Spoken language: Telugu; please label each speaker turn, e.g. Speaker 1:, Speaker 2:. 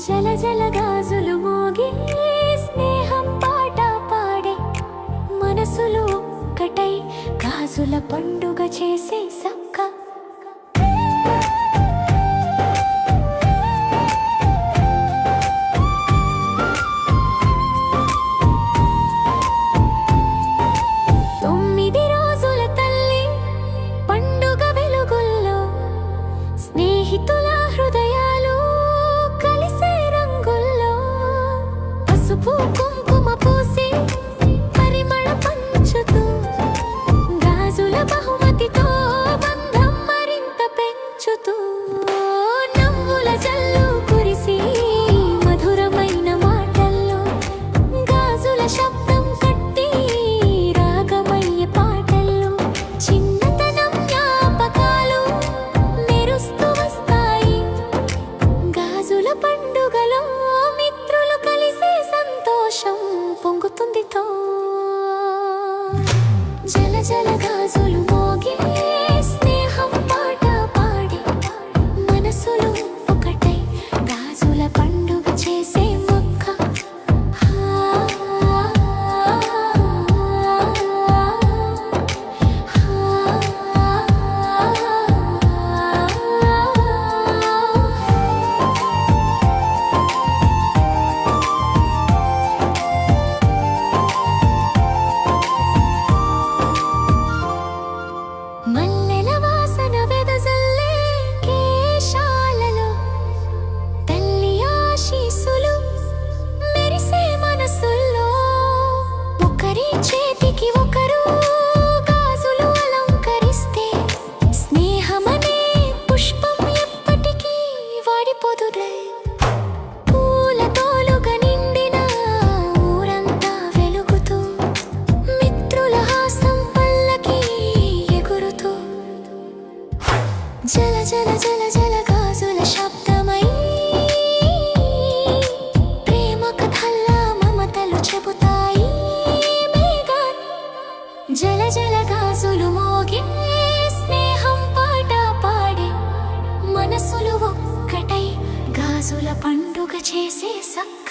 Speaker 1: జల జల గాజులు మోగి స్నేహం పాట పాడే మనసులు ఒక్కటై గాజుల పండుగ చేసే సక్క. తొమ్మిది తల్లి పండుగ వెలుగుల్లో స్నేహితుల హృదయ జల జల జల జల జల జల గాజుల శబ్దమై ప్రేమ కథల్లా మమతలు చెబుతాయి మేఘాలు జల జల గాజులు మోగే స్నేహం పాట పాడే మనసులు ఒక్కటై గాజుల పండుగ చేసే సక్క